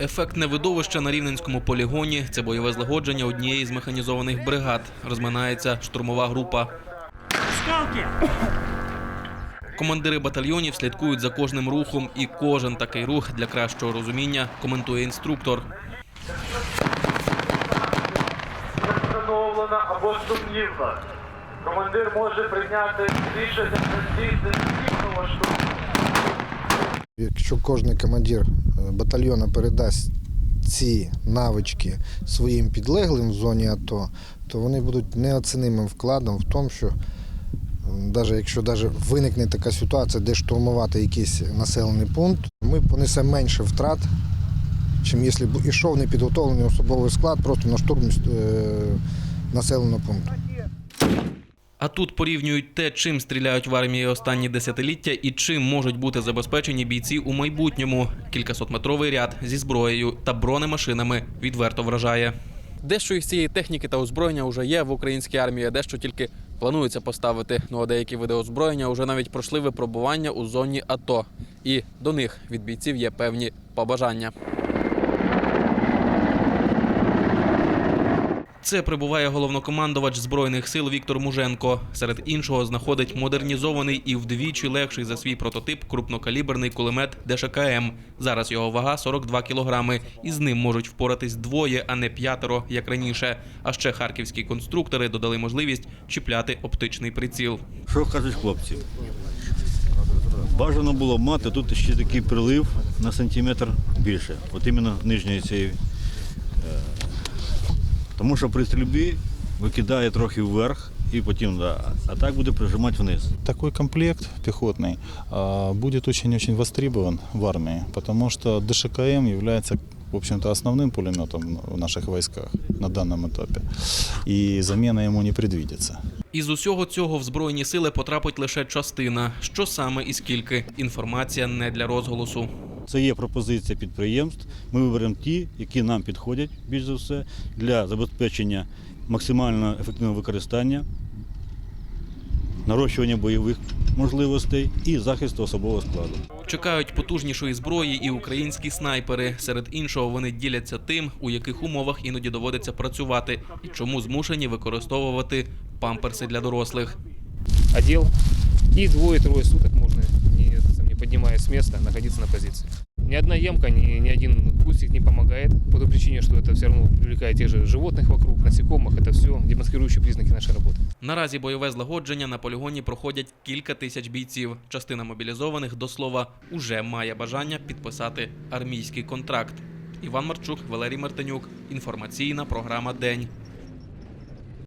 Ефектне видовище на рівненському полігоні це бойове злагодження однієї з механізованих бригад. Розминається штурмова група. Командири батальйонів слідкують за кожним рухом, і кожен такий рух для кращого розуміння коментує інструктор. встановлена або сумнівна. Командир може прийняти рішення на здійснення. Якщо кожен командир е, батальйону передасть ці навички своїм підлеглим в зоні АТО, то вони будуть неоценимим вкладом в тому, що навіть якщо даже виникне така ситуація, де штурмувати якийсь населений пункт, ми понесемо менше втрат, чим якщо б ішов непідготовлений особовий склад просто на штурм е, населеного пункту. А тут порівнюють те, чим стріляють в армії останні десятиліття і чим можуть бути забезпечені бійці у майбутньому. Кількасотметровий ряд зі зброєю та бронемашинами відверто вражає. Дещо із цієї техніки та озброєння вже є в українській армії, дещо тільки планується поставити. Ну а деякі види озброєння вже навіть пройшли випробування у зоні АТО. І до них від бійців є певні побажання. Це прибуває головнокомандувач збройних сил Віктор Муженко. Серед іншого знаходить модернізований і вдвічі легший за свій прототип крупнокаліберний кулемет ДШКМ. Зараз його вага 42 кілограми, і з ним можуть впоратись двоє, а не п'ятеро, як раніше. А ще харківські конструктори додали можливість чіпляти оптичний приціл. Що кажуть хлопці? Бажано було мати тут ще такий прилив на сантиметр більше. От іменно нижньої цієї. е, Тому що при стрільбі викидає трохи вверх і потім, да, а так буде прижимати вниз. Такой комплект пехотный а, будет очень-очень востребован в армии, потому что ДШКМ является в общем-то, основным пулеметом в наших войсках на данном этапе. И замена ему не предвидится. Із усього цього в збройні сили потрапить лише частина. Що саме і скільки інформація не для розголосу. Це є пропозиція підприємств. Ми виберемо ті, які нам підходять більш за все для забезпечення максимально ефективного використання, нарощування бойових можливостей і захисту особового складу. Чекають потужнішої зброї і українські снайпери. Серед іншого вони діляться тим, у яких умовах іноді доводиться працювати, і чому змушені використовувати памперси для дорослих. одел, и двое-трое суток можно, не, сам, не поднимаясь с места, находиться на позиции. Ни одна ямка, ни, ни один кустик не помогает, по той причине, что это все равно привлекает тех же животных вокруг, насекомых, это все демонстрирующие признаки нашей работы. Наразі бойове злагодження на полігоні проходять кілька тисяч бійців. Частина мобілізованих, до слова, уже має бажання підписати армійський контракт. Іван Марчук, Валерій Мартинюк. Інформаційна програма День.